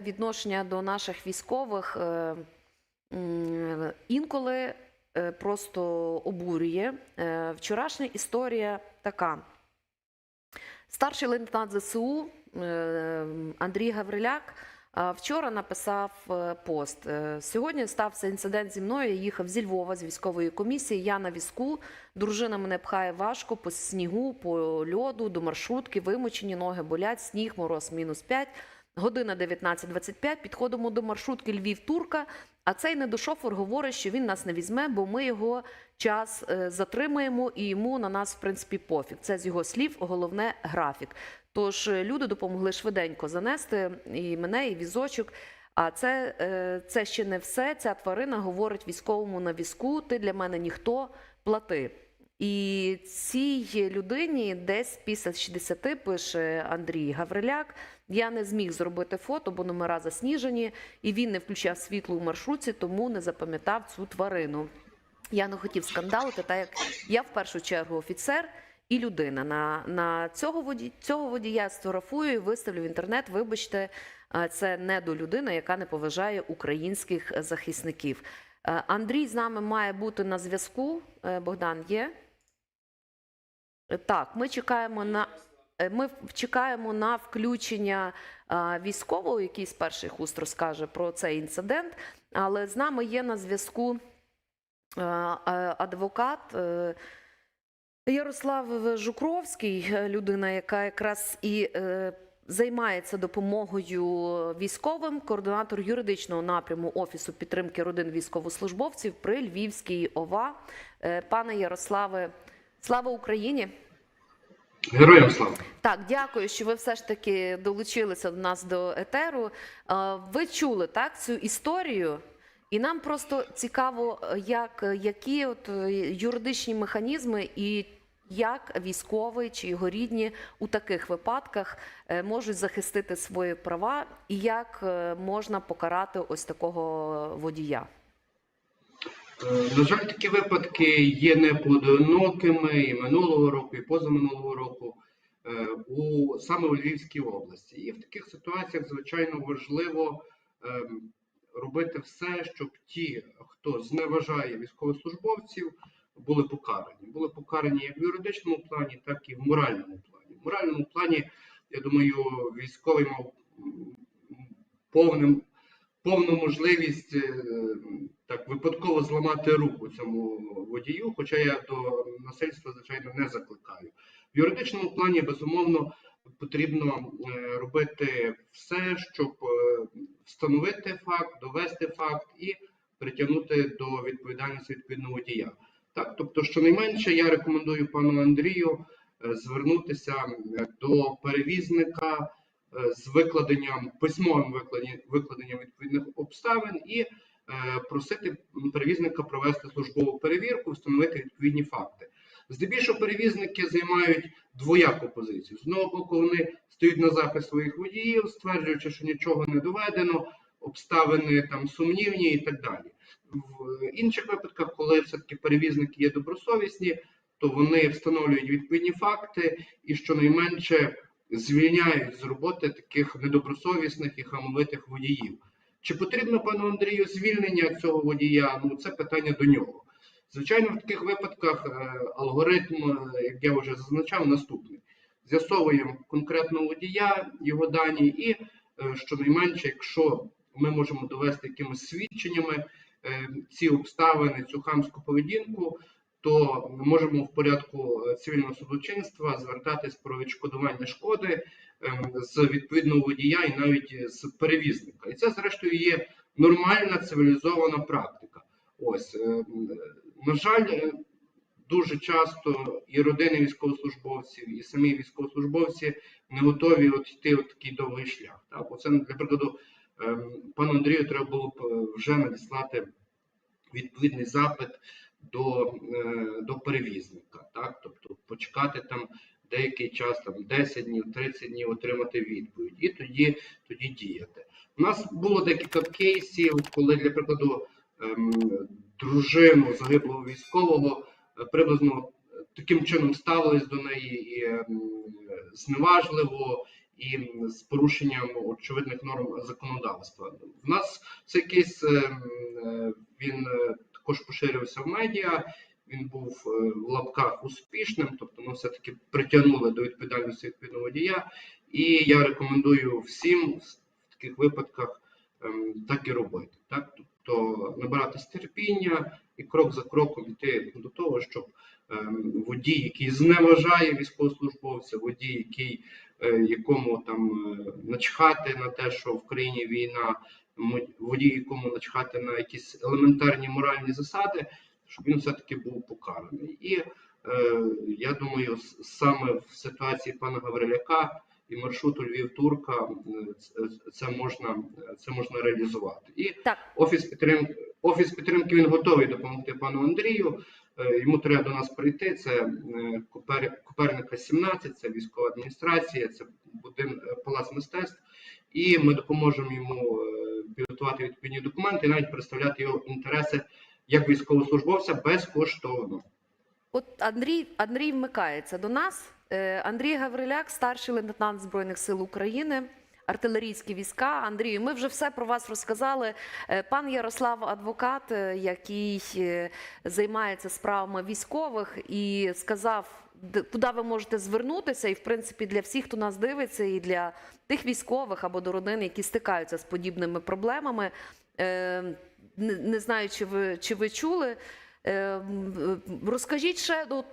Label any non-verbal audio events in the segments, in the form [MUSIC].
відношення до наших військових е, інколи е, просто обурює. Е, Вчорашня історія така. Старший лейтенант ЗСУ Андрій Гавриляк вчора написав пост. Сьогодні стався інцидент зі мною. Я їхав зі Львова з військової комісії. Я на візку. Дружина мене пхає важко по снігу, по льоду, до маршрутки, вимучені ноги болять, сніг, мороз мінус 5. Година 19.25, підходимо до маршрутки Львів-Турка, а цей недошофер говорить, що він нас не візьме, бо ми його час е, затримаємо і йому на нас, в принципі, пофіг. Це з його слів, головне графік. Тож е, люди допомогли швиденько занести і мене, і візочок. А це, е, це ще не все. Ця тварина говорить військовому на візку: ти для мене ніхто, плати. І цій людині десь після 60 пише Андрій Гавриляк. Я не зміг зробити фото, бо номера засніжені, і він не включав світло у маршрутці, тому не запам'ятав цю тварину. Я не хотів скандалити, так як я в першу чергу офіцер і людина. На, на цього, воді, цього водія сфотографую і виставлю в інтернет. Вибачте, це не до людини, яка не поважає українських захисників. Е, Андрій з нами має бути на зв'язку. Е, Богдан є. Е, Так, ми чекаємо на. Е, Ми чекаємо на включення військового, який з перших уст розкаже про цей інцидент. Але з нами є на зв'язку адвокат е, Ярослав Жукровський, людина, яка якраз і е, займається допомогою військовим, координатор юридичного напряму Офісу підтримки родин військовослужбовців при Львівській ОВА. Пане Ярославе, слава Україні! Героям слава! Так, дякую, що ви все ж таки долучилися до нас до етеру. Е, Ви чули так цю історію, і нам просто цікаво, е, як які от е, юридичні механізми і як військовий чи його рідні у таких випадках е, можуть захистити свої права, і як е, можна покарати ось такого водія. Е, На жаль, такі випадки є непоодинокими і минулого року, і позаминулого року е, у саме у Львівській області. І в таких ситуаціях, звичайно, важливо ем, робити все, щоб ті, хто зневажає військовослужбовців, були покарані. Були покарані як в юридичному плані, так і в моральному плані. В моральному плані, я думаю, військовий мав повним повну можливість е, так випадково зламати руку цьому водію, хоча я до насильства, звичайно, не закликаю. В юридичному плані, безумовно, потрібно е, робити все, щоб е, встановити факт, довести факт і притягнути до відповідальності відповідного водія. Так, тобто, щонайменше я рекомендую пану Андрію е, звернутися до перевізника з викладенням письмовим викладенням, відповідних обставин і просити перевізника провести службову перевірку, встановити відповідні факти. Здебільшого перевізники займають двояку позицію. З одного боку, вони стоять на захист своїх водіїв, стверджуючи, що нічого не доведено, обставини там сумнівні і так далі. В інших випадках, коли все-таки перевізники є добросовісні, то вони встановлюють відповідні факти і щонайменше звільняють з роботи таких недобросовісних і хамовитих водіїв. Чи потрібно пану Андрію звільнення цього водія? Ну це питання до нього. Звичайно, в таких випадках е, алгоритм, е, як я вже зазначав, наступний: з'ясовуємо конкретного водія, його дані, і е, щонайменше, якщо ми можемо довести якимись свідченнями ці обставини, цю хамську поведінку, то ми можемо в порядку е, цивільного судочинства звертатись про відшкодування шкоди ем, з відповідного водія і навіть з перевізника. І це, зрештою, є нормальна цивілізована практика. Ось, е, на жаль, е, дуже часто і родини військовослужбовців, і самі військовослужбовці не готові от йти от такий довгий шлях. Так, оце, для прикладу, ем, пану Андрію треба було б вже надіслати відповідний запит до, е, до перевізника, так, тобто почекати там деякий час, там 10 днів, 30 днів, отримати відповідь, і тоді, тоді діяти. У нас було декілька кейсів, коли, для прикладу, ем, дружину загиблого військового е, приблизно таким чином ставились до неї і ем, зневажливо і з порушенням очевидних норм законодавства. В нас цей кейс е, е, він е, також поширився в медіа. Він був е, в лапках успішним, тобто ми все-таки притягнули до відповідальності відповідного водія. І я рекомендую всім в таких випадках ем, так і робити. Так? Тобто набиратись терпіння і крок за кроком йти до того, щоб ем, водій, який зневажає військовослужбовця, водій, який, е, якому там е, начхати на те, що в країні війна, водій, якому начхати на якісь елементарні моральні засади, щоб він все-таки був покараний. І е, я думаю, саме в ситуації пана Гавриляка і маршруту Львів-Турка е, це- можна, це можна реалізувати. І Так. офіс підтримки, офіс підтримки він готовий допомогти пану Андрію. Е, Йому треба до нас прийти. Це е, Копер- Коперника 17, це військова адміністрація, це будин е, палац мистецтв. І ми допоможемо йому підготувати відповідні документи, і навіть представляти його інтереси як військовослужбовця безкоштовно. От Андрій, Андрій вмикається до нас. Е, Андрій Гавриляк, старший лейтенант Збройних сил України, артилерійські війська. Андрію, ми вже все про вас розказали. Е, Пан Ярослав, адвокат, е, який займається справами військових, і сказав, куди ви можете звернутися, і в принципі для всіх, хто нас дивиться, і для тих військових або до родин, які стикаються з подібними проблемами. Е, Не, знаю, чи ви, чи ви чули. Е, Розкажіть ще, ну,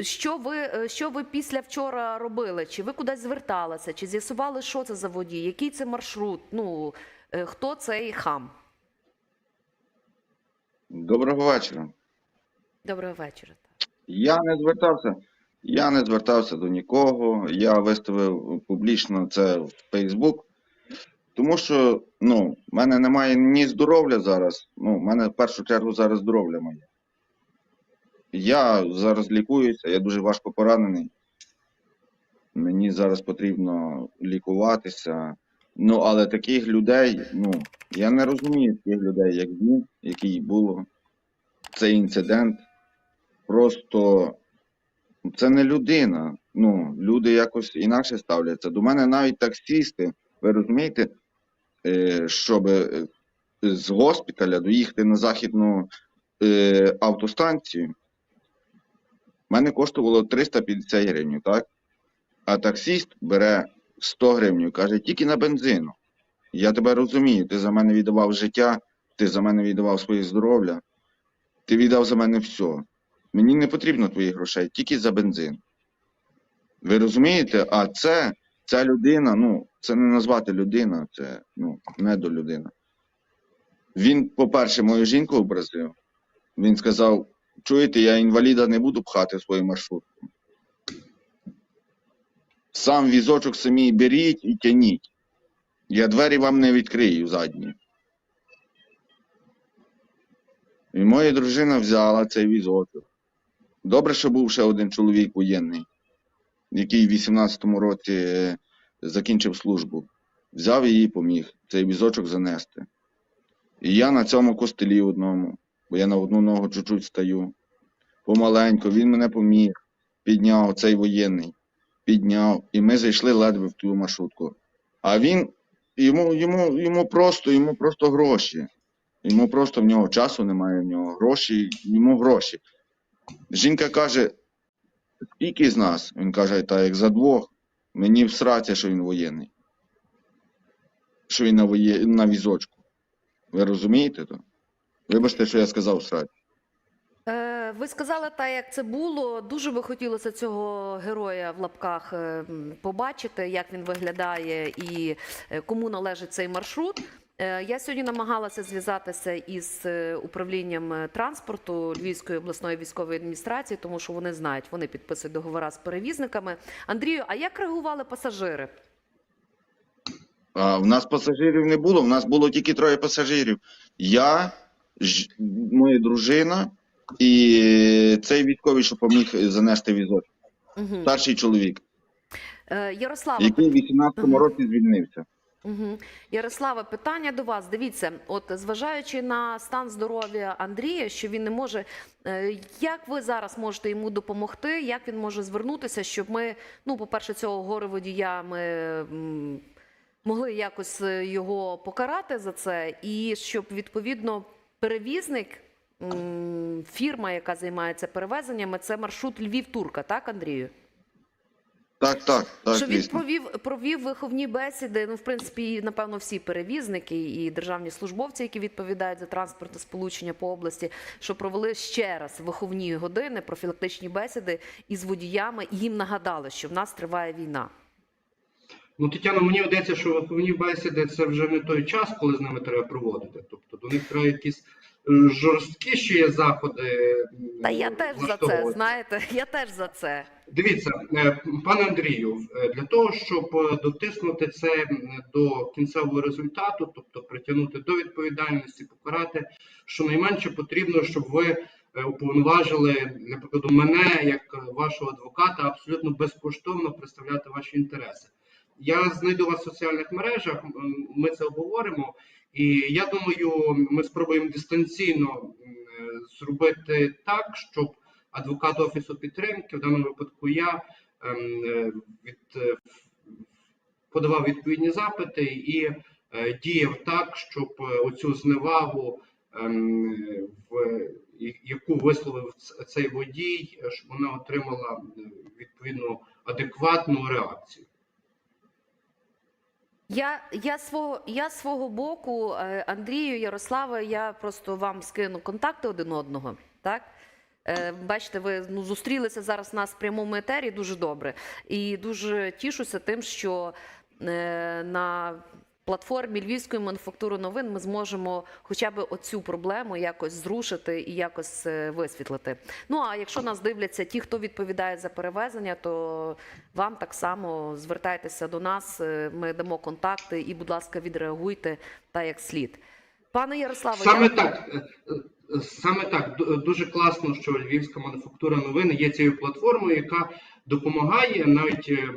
що ви, е, що ви після вчора робили? Чи ви кудись зверталися? Чи з'ясували, що це за водій? Який це маршрут? Ну, хто цей хам? Доброго вечора. Доброго вечора. Я не звертався. Я не звертався до нікого. Я виставив публічно це в Фейсбук. Тому що ну, в мене немає ні здоров'я зараз. Ну, в мене в першу чергу зараз здоров'я моє. Я зараз лікуюся, я дуже важко поранений. Мені зараз потрібно лікуватися. Ну, але таких людей, ну, я не розумію таких людей, як він, який було цей інцидент. Просто це не людина. Ну, люди якось інакше ставляться. До мене навіть таксісти, ви розумієте, е, щоб е, з госпіталя доїхати на західну е, автостанцію, мене коштувало 350 гривень, так? А таксіст бере 100 гривень, каже, тільки на бензину. Я тебе розумію, ти за мене віддавав життя, ти за мене віддавав своє здоров'я, ти віддав за мене все. Мені не потрібно твоїх грошей, тільки за бензин. Ви розумієте? А це, ця людина, ну, це не назвати людина, це ну, не до людина. Він, по-перше, мою жінку образив. Він сказав: чуєте, я інваліда не буду пхати в свою маршрутку. Сам візочок самі беріть і тяніть. Я двері вам не відкрию задні. І моя дружина взяла цей візочок. Добре, що був ще один чоловік воєнний, який в 18-му році е, закінчив службу. Взяв її і поміг цей візочок занести. І я на цьому костелі одному, бо я на одну ногу чуть-чуть стаю. Помаленьку, він мене поміг, підняв цей воєнний, підняв, і ми зайшли ледве в ту маршрутку. А він, йому, йому, йому просто, йому просто гроші. Йому просто в нього часу немає, в нього гроші, йому гроші. Жінка каже, скільки з нас? Він каже, та як за двох. Мені всраться, що він воєнний. Що він на, воє... на візочку. Ви розумієте то? Вибачте, що я сказав срать. Е, ви сказали так, як це було. Дуже би хотілося цього героя в лапках е, побачити, як він виглядає і е, кому належить цей маршрут. Е, Я сьогодні намагалася зв'язатися із е, управлінням е, транспорту Львівської обласної військової адміністрації, тому що вони знають, вони підписують договори з перевізниками. Андрію, а як реагували пасажири? А в нас пасажирів не було, в нас було тільки троє пасажирів. Я, ж... моя дружина і цей військовий, що поміг занести візочок. Угу. Старший чоловік, Ярослава, який в 18-му Мгм. році звільнився. Угу. Ярославе, питання до вас. Дивіться, от зважаючи на стан здоров'я Андрія, що він не може, е, як ви зараз можете йому допомогти? Як він може звернутися, щоб ми, ну, по-перше, цього горе водія ми могли якось е, його покарати за це, і щоб відповідно перевізник, фірма, яка займається перевезеннями, це маршрут Львів-Турка, так, Андрію? Так, так, так, що він провів провів виховні бесіди. Ну, в принципі, напевно, всі перевізники і державні службовці, які відповідають за транспортне сполучення по області, що провели ще раз виховні години, профілактичні бесіди із водіями, і їм нагадали, що в нас триває війна. Ну, Тетяно, мені здається, що виховні бесіди це вже не той час, коли з ними треба проводити. Тобто до них треба якісь е, жорсткіші заходи. Та я теж за це, знаєте, [LAUGHS] я теж за це. Дивіться, е, пане Андрію, е, для того, щоб е, дотиснути це до кінцевого результату, тобто притягнути до відповідальності, покарати, щонайменше потрібно, щоб ви уповноважили, наприклад, мене як вашого адвоката абсолютно безкоштовно представляти ваші інтереси. Я знайду вас в соціальних мережах, ми це обговоримо, і я думаю, ми спробуємо дистанційно зробити так, щоб адвокат офісу підтримки, в даному випадку я ем, е, від, е, подавав відповідні запити і е, діяв так, щоб оцю зневагу, ем, в яку висловив цей водій, щоб вона отримала відповідно адекватну реакцію. Я, я, свого, я свого боку, Андрію, Ярославе, я просто вам скину контакти один одного. Так? Е, Бачите, ви ну, зустрілися зараз нас в прямому етері дуже добре. І дуже тішуся тим, що е, на платформі Львівської мануфактури новин ми зможемо хоча б оцю проблему якось зрушити і якось е, висвітлити. Ну а якщо нас дивляться ті, хто відповідає за перевезення, то вам так само звертайтеся до нас. Ми дамо контакти і, будь ласка, відреагуйте так як слід. Пане Ярославе, Саме я... так, саме так. Ду- Дуже класно, що Львівська мануфактура новини є цією платформою, яка допомагає навіть е,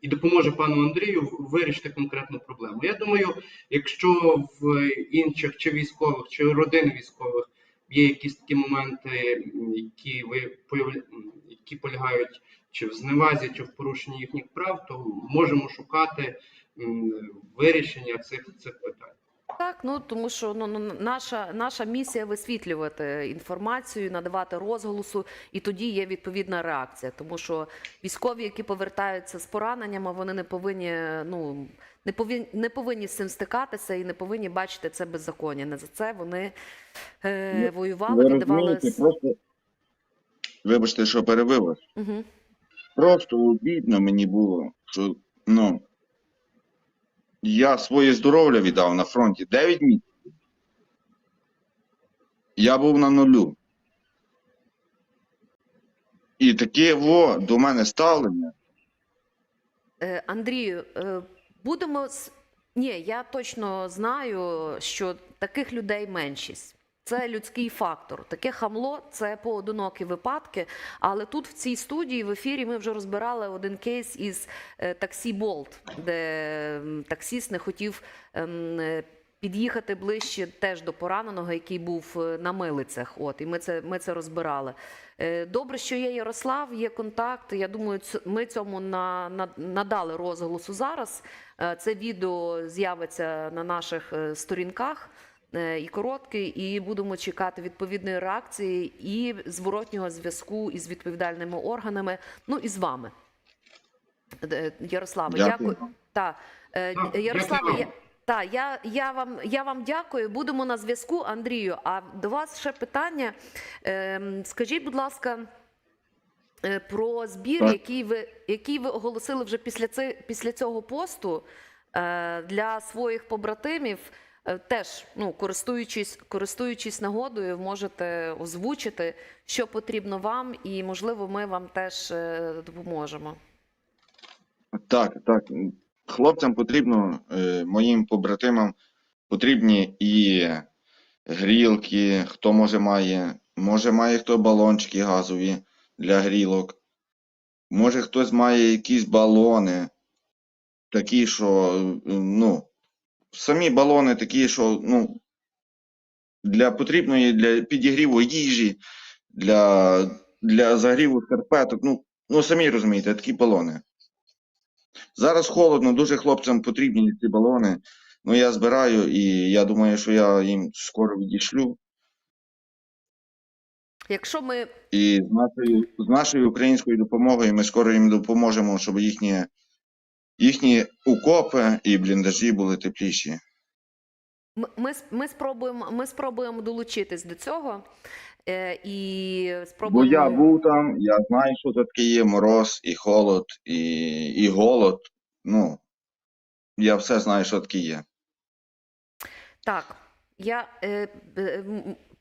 і допоможе пану Андрію вирішити конкретну проблему. Я думаю, якщо в інших чи військових, чи родин військових є якісь такі моменти, які ви які полягають чи в зневазі, чи в порушенні їхніх прав, то можемо шукати вирішення цих цих питань. Так, ну тому що ну, ну наша, наша місія висвітлювати інформацію, надавати розголосу, і тоді є відповідна реакція. Тому що військові, які повертаються з пораненнями, вони не повинні ну не повинні не повинні з цим стикатися і не повинні бачити це беззаконня. Не за це вони е, воювали, Ви віддавали. просто вибачте, що перебив вас. Угу. Просто обідно мені було, що ну. Я своє здоров'я віддав на фронті 9 місяців. Я був на нулю. І таке во до мене ставлення. Е, Андрію, е, будемо ні, я точно знаю, що таких людей меншість. Це людський фактор. Таке хамло це поодинокі випадки. Але тут в цій студії в ефірі ми вже розбирали один кейс із е, таксі Болт, де таксіст не хотів ем, е, під'їхати ближче теж до пораненого, який був е, на милицях. От і ми це ми це розбирали. Добре, що є Ярослав, є контакт. Я думаю, ми цьому на, на, надали розголосу зараз. Це відео з'явиться на наших сторінках і короткий, і будемо чекати відповідної реакції і зворотнього зв'язку із відповідальними органами. Ну і з вами. Е, Ярославе, Дякую. дякую. Та, е, Ярославе, я, вам. та, я, я, вам, я вам дякую. Будемо на зв'язку, Андрію. А до вас ще питання. Ем, Скажіть, будь ласка, е, про збір, який ви, який ви оголосили вже після, ци, після цього посту е, для своїх побратимів. Е, Теж, ну, користуючись, користуючись нагодою, можете озвучити, що потрібно вам, і, можливо, ми вам теж е, допоможемо. Так, так. Хлопцям потрібно, е, моїм побратимам потрібні і грілки, хто може має, може має хто балончики газові для грілок, може хтось має якісь балони, такі, що ну, самі балони такі, що ну, для потрібної для підігріву їжі, для, для загріву шкарпеток, ну, ну самі розумієте, такі балони. Зараз холодно, дуже хлопцям потрібні ці балони. Ну, я збираю і я думаю, що я їм скоро відійшлю. Якщо ми І з нашою, з нашою українською допомогою ми скоро їм допоможемо, щоб їхні, їхні окопи і бліндажі були тепліші. Ми, ми, ми, спробуємо, ми спробуємо долучитись до цього е, і Бо я був там, я знаю, що це таке є мороз, і холод, і, і голод. Ну, я все знаю, що таке є. Так, я е, е,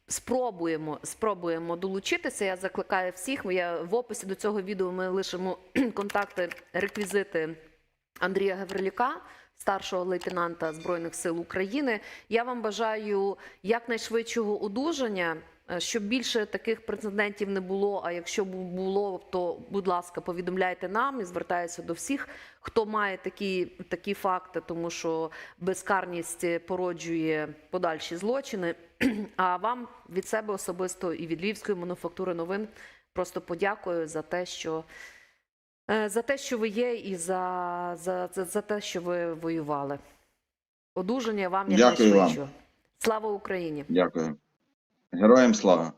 спробуємо, спробуємо долучитися. Я закликаю всіх. Я в описі до цього відео ми лишимо [CLEARS THROAT] контакти, реквізити Андрія Гаврилюка, старшого лейтенанта Збройних сил України. Я вам бажаю якнайшвидшого одужання. е, Щоб більше таких прецедентів не було. А якщо було, то будь ласка, повідомляйте нам і звертаюся до всіх, хто має такі, такі факти, тому що безкарність породжує подальші злочини. [CLEARS THROAT] А вам від себе особисто і від Львівської мануфактури новин просто подякую за те, що за те, що ви є, і за, за, за, за те, що ви воювали. Одужання вам Дякую вам. Слава Україні! Дякую. Героям слава!